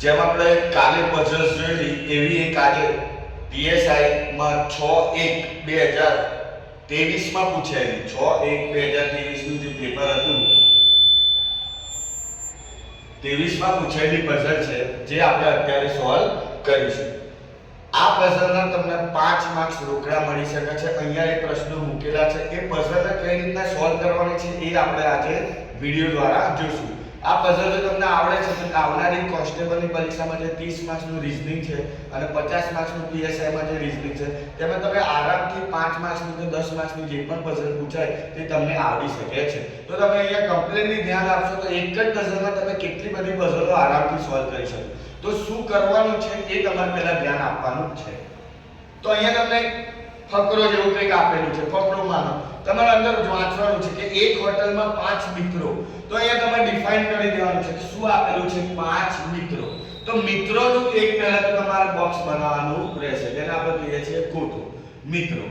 જેમ આપણે કાલે પઝલ્સ જોયેલી, એવી એક આજે પીએસઆઈ માં 6 1 2023 માં પૂછાયેલી. 6 1 2023 નું જે પેપર હતું 23 માં પૂછાયેલી પઝલ છે, જે આપણે અત્યારે સોલ્વ કરીશું. આ પઝલના તમને પાંચ માર્ક્સ રોકડા મળી શકે છે. અહીંયા એ પ્રશ્નો મૂકેલા છે. એ પઝલને કઈ રીતના સોલ્વ કરવાની છે એ આપણે આજે વીડિયો દ્વારા જોશું. આ પઝલ જો તમને આવડે છે તો આવનારી કોન્સ્ટેબલની પરીક્ષામાં જે 30 માર્ક્સનું રીઝનિંગ છે અને 50 માર્ક્સનું પીએસઆઈ માં જે રીઝનિંગ છે, તેમાં તમે આરામથી 5 માર્ક્સનું કે 10 માર્ક્સનું જે પણ પઝલ પૂછાય, તે તમને આવડી શકે છે. તો તમે અહીંયા કમ્પ્લીટલી ધ્યાન આપશો તો એક જ પઝલમાં તમે કેટલી બધી પઝલો આરામથી સોલ્વ કરી શકો. તો શું કરવાનું છે એ તમારે પહેલા ધ્યાન આપવાનું છે. તો અહીંયા તમને ફકરો જેવું કંઈક આપેલું છે ફકરો માનો તમારે અંદર વાંચવાનું છે કે એક હોટલમાં પાંચ મિત્રો, તો અહીંયા તમારે ડિફાઇન કરી દેવાનું છે શું આપેલું છે પાંચ મિત્રો. તો મિત્રોનું એક પહેલા તો તમારે બોક્સ બનાવવાનું રહેશે, જેને આપણે કહીએ છીએ કોટો મિત્રો.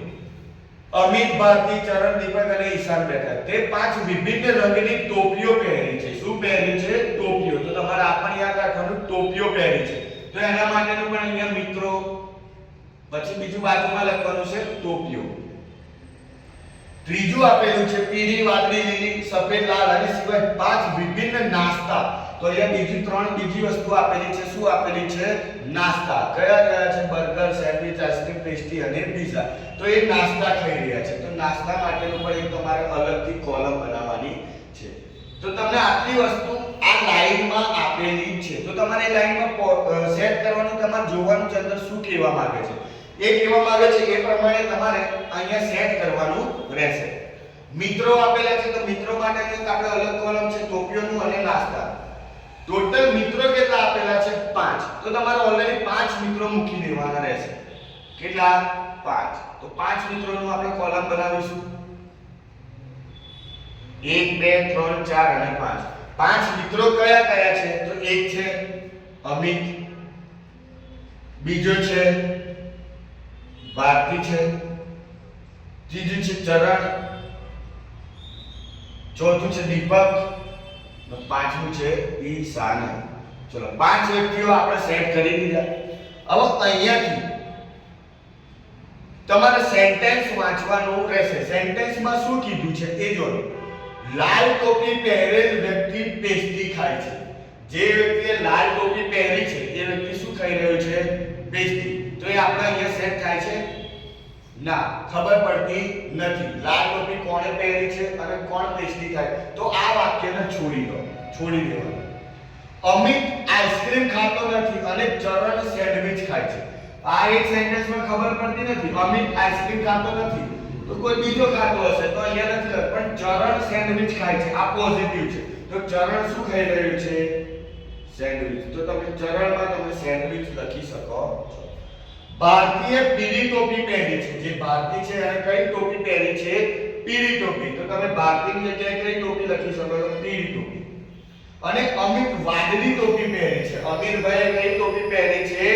અમિત ભારતી, ચરણ, દીપક અને ઈશાન બેઠા. તે પાંચ વિભિન્ન રંગની ટોપીઓ પહેરી છે. શું પહેરી છે? ટોપીઓ. તો તમારે આ પણ યાદ રાખવાનું, ટોપીઓ પહેરી છે. તો એના માટેનું પણ અહીંયા મિત્રો પછી બીજું બાજુમાં લખવાનું છે ટોપીઓ. ત્રીજું આપેલું છે પીળી, વાદળી, લીલી, સફેદ, લાલ અને સિવાય પાંચ વિભિન્ન નાસ્તા. તો અહીંયા બીજી ત્રણ બીજી વસ્તુ આપેલી છે. શું આપેલી છે? નાસ્તા. કયા કયા છે? Burger, sandwich, ice cream, pastry અને પીઝા તો એ નાસ્તા ખાઈ રહ્યા છે. તો નાસ્તા માટેનું પણ એક તમારે અલગથી કોલમ બનાવવાની છે. તો તમને આટલી વસ્તુ આ લાઈનમાં આપેલી છે. તો તમારે લાઈનમાં સેટ કરવાનું, તમારે જોવાનું છે અંદર શું કહેવા માંગે છે. એ કહેવામાં માંગે છે એ પ્રમાણે તમારે અહીંયા સેટ કરવાનું રહેશે. મિત્રો આપેલા છે તો મિત્રો માટે એક આપણે અલગ કોલમ છે, ટોપીઓનું અને નાસ્તા ટોટલ મિત્રો કેટલા આપેલા છે? પાંચ. તો તમારે ઓલરેડી પાંચ મિત્રો મૂકી દેવાના રહેશે. કેટલા? પાંચ. તો પાંચ મિત્રોનું આપણે કોલમ બનાવીશું. એક, બે, ત્રણ, ચાર અને પાંચ. પાંચ મિત્રો કયા કયા છે? તો એક છે અમિત, બીજો છે ભારતી છે. ત્રીજું છે ચરણ. ચોથું છે દીપક. પાંચમું છે ઈશાન. ચલો, પાંચ વ્યક્તિઓ આપણે સેટ કરી દીધા. હવે અહીંયાથી તમારે સેન્ટેન્સ વાંચવાનું રહેશે. સેન્ટેન્સમાં શું કીધું છે? એ જો, લાલ ટોપી પહેરેલ વ્યક્તિ પેસ્ટી ખાય છે. જે વ્યક્તિએ લાલ ટોપી પહેરી છે, એ વ્યક્તિ શું ખાઈ રહ્યો છે પેસ્ટ્રી તો એ આપણે અહીંયા સેટ થાય છે? ના, ખબર પડતી નથી. લાલ ટોપી કોણે પહેરી છે અને કોણ પેસ્ટ્રી થાય? તો આ વાક્યને છોડી દો. છોડી દેવાનું. અમિત આઈસ્ક્રીમ ખાતો નથી અને ચરણ સેન્ડવિચ ખાય છે. આ એક સેન્ટેન્સમાં ખબર પડતી નથી. અમિત આઈસ્ક્રીમ ખાતો નથી. તો કોઈ બીજો ખાતો હશે તો અહીંયા નથી લખ્યું. પણ ચરણ સેન્ડવિચ ખાય છે. આ પોઝિટિવ છે. તો ચરણ શું ખાઈ રહ્યું છે? સેન્ડવિચ. તો તમે ચરણમાં તમે સેન્ડવિચ લખી શકો છો. ભારતીય પીળી ટોપી પહેરી છે. જે ભારતી છે, એને કઈ ટોપી પહેરી છે? પીળી ટોપી. તો તમે ભારતીની જગ્યાએ કઈ ટોપી લખી શકો છો? પીળી ટોપી. અને અમિત વાદળી ટોપી પહેરી છે. અમીરભાઈએ કઈ ટોપી પહેરી છે?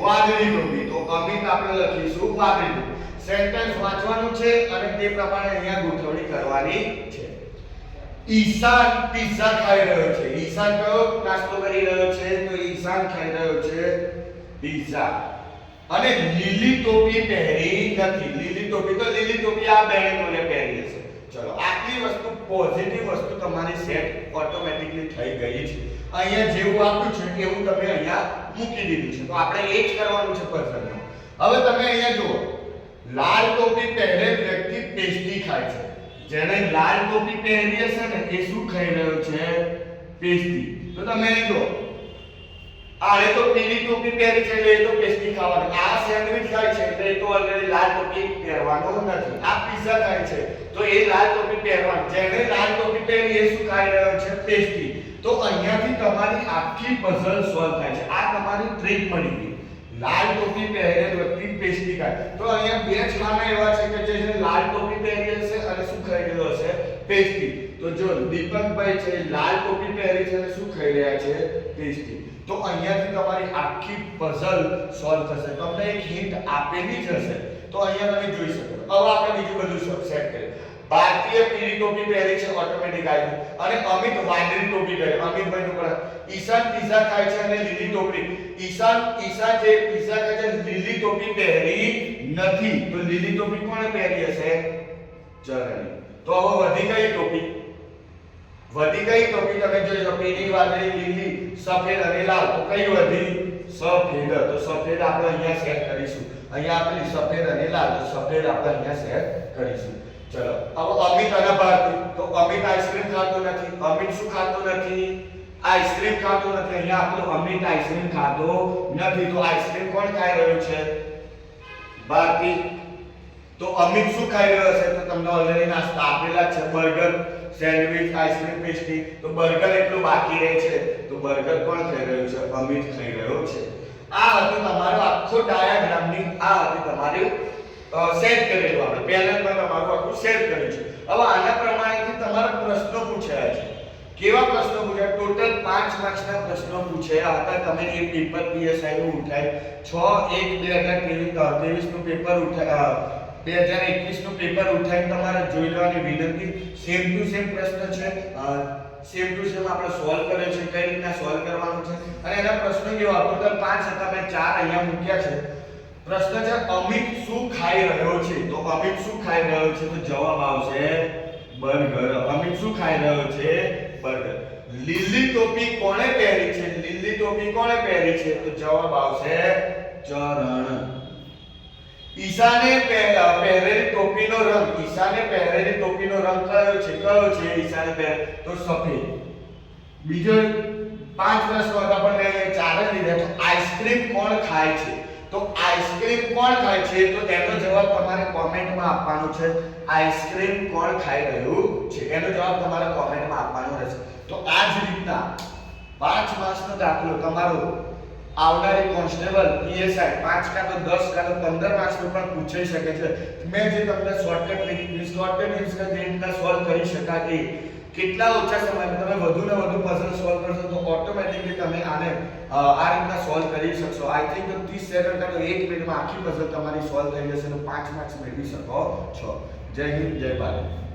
વાદળી ટોપી. તો અમિત આપણે લખીશું વાદળી ટોપી. સેન્ટેન્સ વાંચવાનું છે અને તે પ્રમાણે અહીંયા ગોઠવણી કરવાની છે. ઈશાન પિઝા ખાઈ રહ્યો છે. ઈશાન કયો? નાસ્તો કરી રહ્યો છે? તો ઈશાન ખાઈ રહ્યો છે પિઝા. અને લીલી ટોપી પહેરી નથી. લીલી ટોપી તો લીલી ટોપી આ બહેનોને પહેરી હશે. ચલો, આટલી વસ્તુ પોઝિટિવ વસ્તુ તમારી સેટ ઓટોમેટિકલી થઈ ગઈ છે. અહીંયા જેવું આપ્યું છે એવું તમે અહીંયા મૂકી દીધું છે. તો આપણે એ જ કરવાનું છે પર્સનલ હવે તમે અહીંયા જુઓ. લાલ ટોપી પહેરે વ્યક્તિ પેસ્ટી ખાય છે. જેને લાલ ટોપી પહેરી હશે ને, એ શું ખાઈ રહ્યો છે? પેસ્ટી તો તમે અહીં જુઓ. આને તો પીળી ટોપી પહેરી છે એટલે એ તો પેસ્ટી ખાવાની. આ સેન્ડવિચ ખાય છે એટલે એ તો ઓલરેડી લાલ ટોપી પહેરવાનો નથી. આ પિઝા ખાય છે. તો એ લાલ ટોપી પહેરવાની. જેને લાલ ટોપી પહેરી એ શું ખાઈ રહ્યો છે? પેસ્ટી તો અહીંયાથી તમારી આખી પઝલ સોલ્વ થાય છે. આ તમારી ટ્રીક મળી ગઈ. લાલ ટોપી પહેરેલ વ્યક્તિ પેસ્ટી ખાય. તો અહીંયા બે ખાના એવા છે કે જે લાલ ટોપી પહેરી હશે અને શું ખાઈ રહ્યો હશે? પેસ્ટ્રી તો જો દીપકભાઈ છે, લાલ ટોપી પહેરી છે અને શું ખાઈ રહ્યા છે? ટેસ્ટી. તો અહીંયાથી તમારી આખી પઝલ સોલ્વ થશે. તમને એક હિન્ટ આપેલી જ હશે. તો અહીંયા તમે જોઈ શકો. હવે આપણે બીજું બધું સેટ કરીએ. ભારતીય પીળી ટોપી પહેરી છે ઓટોમેટિક આવ્યું અને અમિત વાદળી ટોપી પહેરી. અમિતભાઈ નું પણ. ઈશાન પીઝા ખાય છે અને લીલી ટોપી. ઈશાન ઈશાન જે પીઝા ખાય છે, લીલી ટોપી પહેરી નથી. તો લીલી ટોપી કોણે પહેરી હશે? ચરણી. તો હવે વધી ગઈ ટોપી. વધી ગઈ તો ટોપી તમે જોઈ શકો પીળી વાદળી, લીલી, સફેદ અને લાલ, તો કઈ વધી? સફેદ, તો સફેદ આપણે અહીંયા સેટ કરીશું. અહીંયા આપણે સફેદ અને લાલ, તો સફેદ આપણે અહીંયા સેટ કરીશું. ચલો, હવે અમિત અને ભારતી, તો અમિત આઈસ્ક્રીમ ખાતો નથી. અમિત શું ખાતો નથી? આઈસ્ક્રીમ ખાતો નથી. અહીંયા આપણે અમિત આઈસ્ક્રીમ ખાતો નથી. તો આઈસ્ક્રીમ કોણ ખાઈ રહ્યું છે? ભારતી. તો અમિત શું ખાઈ રહ્યો છે? તો તમને ઓલરેડી નાસ્તા આપેલા છે. Burger. Sandwich, ice cream pastry તો બર્ગર એટલું બાકી રહે છે. તો બર્ગર કોણ થઈ રહ્યું છે? અમિત થઈ રહ્યો છે. આ હતું તમારું આખો ડાયાગ્રામની આ હતી તમારી સેટ કરેલું આપણે. પણ તમારું આખું સેટ કર્યું છે. હવે આના પ્રમાણેથી તમારા પ્રશ્નો પૂછાયા છે. કેવા પ્રશ્નો પૂછ્યા? ટોટલ 5 માર્ક્સના પ્રશ્નો પૂછ્યા હતા. તમે એ પેપર પીએસઆઈ નું ઉઠાય 6 1 2023 નું પેપર ઉઠાય બે હજાર એકવીસનું પેપર ઉઠાવીને તમારે જોઈ લેવાની વિનંતી. સેમ ટુ સેમ પ્રશ્ન છે. સેમ ટુ સેમ આપણે સોલ્વ કર્યો છે, કઈ રીતના સોલ્વ કરવાનું છે? અને એના પ્રશ્નો કેવા? ટોટલ પાંચ હતા, મેં ચાર અહીંયા મૂક્યા છે. પ્રશ્ન છે, અમિત શું ખાઈ રહ્યો છે? તો અમિત શું ખાઈ રહ્યો છે? તો જવાબ આવશે, બર્ગર. અમિત શું ખાઈ રહ્યો છે? બર્ગર. લીલી ટોપી કોણે પહેરી છે? લીલી ટોપી કોણે પહેરી છે? તો જવાબ આવશે, ચરણ. ઈશાને પહે- પહેરેલી ટોપીનો રંગ, ઈશાને પહેરેલી ટોપીનો રંગ કયો છે? કયો છે ઈશાને પહેરે? તો સફેદ. બીજો પાંચ પ્રશ્નો હતા પણ મેં ચાર જ લીધા તો આઈસ્ક્રીમ કોણ ખાય છે? તો આઈસ્ક્રીમ કોણ ખાય છે? તો એનો જવાબ તમારે કોમેન્ટમાં આપવાનો છે. આઈસ્ક્રીમ કોણ ખાઈ રહ્યું છે? એનો જવાબ તમારે કોમેન્ટમાં આપવાનો રહેશે. તો આ જ રીતના પાંચ માસનો દાખલો તમારો આવનારી કોન્સ્ટેબલ પીએસઆઈ પાંચ કા તો દસ કા તો પંદર માર્ક્સનો પણ પૂછાઈ શકે છે. મેં જે તમને શોર્ટકટ શોર્ટકટ કે જે રીતના સોલ્વ કરી શકાય એ કેટલા ઓછા સમયમાં, તમે વધુ ને વધુ પઝલ સોલ્વ કરશો તો ઓટોમેટિકલી તમે આને આ રીતના સોલ્વ કરી શકશો. આઈ થિંક 30 સેકન્ડ કા તો 1 મિનિટમાં આખી પઝલ તમારી સોલ્વ થઈ જશે તો 5 માર્ક્સ મેળવી શકો છો. જય હિન્દ, જય ભારત.